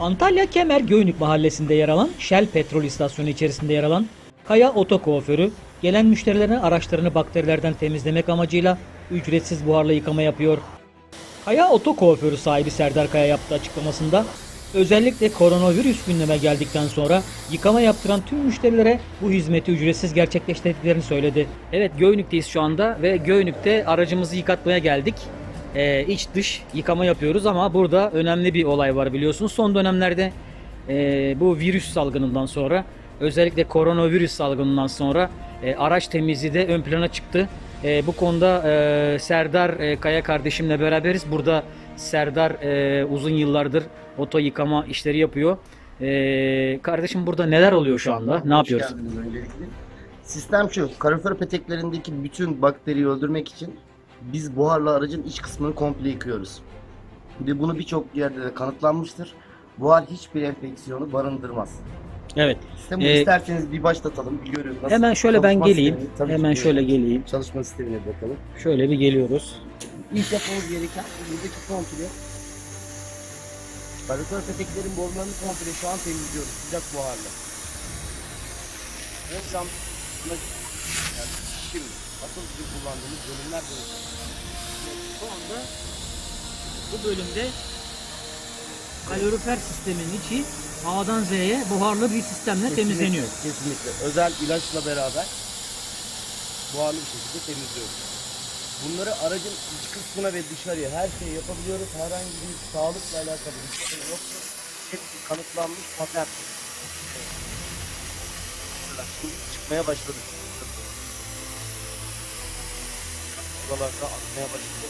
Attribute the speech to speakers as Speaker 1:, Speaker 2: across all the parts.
Speaker 1: Antalya Kemer Göynük mahallesinde yer alan Shell petrol istasyonu içerisinde yer alan Kaya Oto Kuaförü gelen müşterilerine araçlarını bakterilerden temizlemek amacıyla ücretsiz buharla yıkama yapıyor. Kaya Oto Kuaförü sahibi Serdar Kaya yaptığı açıklamasında özellikle koronavirüs gündeme geldikten sonra yıkama yaptıran tüm müşterilere bu hizmeti ücretsiz gerçekleştirdiklerini söyledi. Evet Göynük'teyiz şu anda ve Göynük'te aracımızı yıkatmaya geldik. Ee, iç dış yıkama yapıyoruz ama burada önemli bir olay var biliyorsunuz. Son dönemlerde e, bu virüs salgınından sonra özellikle koronavirüs salgınından sonra e, araç temizliği de ön plana çıktı. E, bu konuda e, Serdar e, Kaya kardeşimle beraberiz. Burada Serdar e, uzun yıllardır oto yıkama işleri yapıyor. E, kardeşim burada neler oluyor şu anda? Ne yapıyoruz?
Speaker 2: Sistem şu, kalorifer peteklerindeki bütün bakteriyi öldürmek için biz buharla aracın iç kısmını komple yıkıyoruz. Ve bunu birçok yerde de kanıtlanmıştır. Buhar hiçbir enfeksiyonu barındırmaz.
Speaker 1: Evet.
Speaker 2: Sistemi
Speaker 1: Ee,
Speaker 2: isterseniz bir başlatalım, bir görün. Nasıl
Speaker 1: Hemen şöyle ben geleyim.
Speaker 2: ki
Speaker 1: Hemen şöyle geleyim.
Speaker 2: Çalışma sistemine bakalım.
Speaker 1: Şöyle bir geliyoruz.
Speaker 2: İlk yapmamız gereken buradaki komple kalorifer peteklerin borularını komple şu an temizliyoruz sıcak buharla. An yani şimdi asıl bizim kullandığımız bölümler burası.
Speaker 1: Şu anda bu bölümde kalorifer sistemin içi A'dan Z'ye buharlı bir sistemle
Speaker 2: Kesinlikle,
Speaker 1: temizleniyor.
Speaker 2: Kesinlikle. Özel ilaçla beraber buharlı bir şekilde temizliyoruz. Bunları aracın iç kısmına ve dışarıya her şeyi yapabiliyoruz. Herhangi bir sağlıkla alakalı bir şey yoktur. Hepsi kanıtlanmış Şimdi çıkmaya başladı. Buralarda atmaya başladı.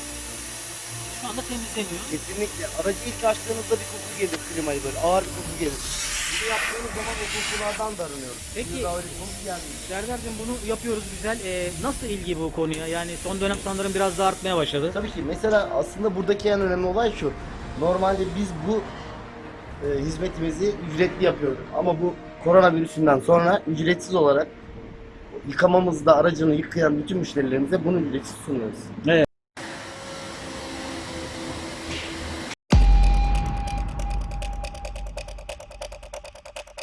Speaker 1: Şu anda temizleniyor.
Speaker 2: Kesinlikle. Aracı ilk açtığınızda bir koku gelir klimayı böyle ağır bir koku gelir. Bunu yaptığınız zaman o kokulardan da arınıyoruz.
Speaker 1: Peki.
Speaker 2: Şimdi daha öyle bir koku gelmiyor.
Speaker 1: Serdar'cığım bunu yapıyoruz güzel. Ee, nasıl ilgi bu konuya? Yani son dönem sanırım biraz daha artmaya başladı.
Speaker 2: Tabii ki. Mesela aslında buradaki en önemli olay şu. Normalde biz bu e, hizmetimizi ücretli yapıyorduk. Ama bu koronavirüsünden sonra ücretsiz olarak yıkamamızda aracını yıkayan bütün müşterilerimize bunu ücretsiz sunuyoruz.
Speaker 1: Evet.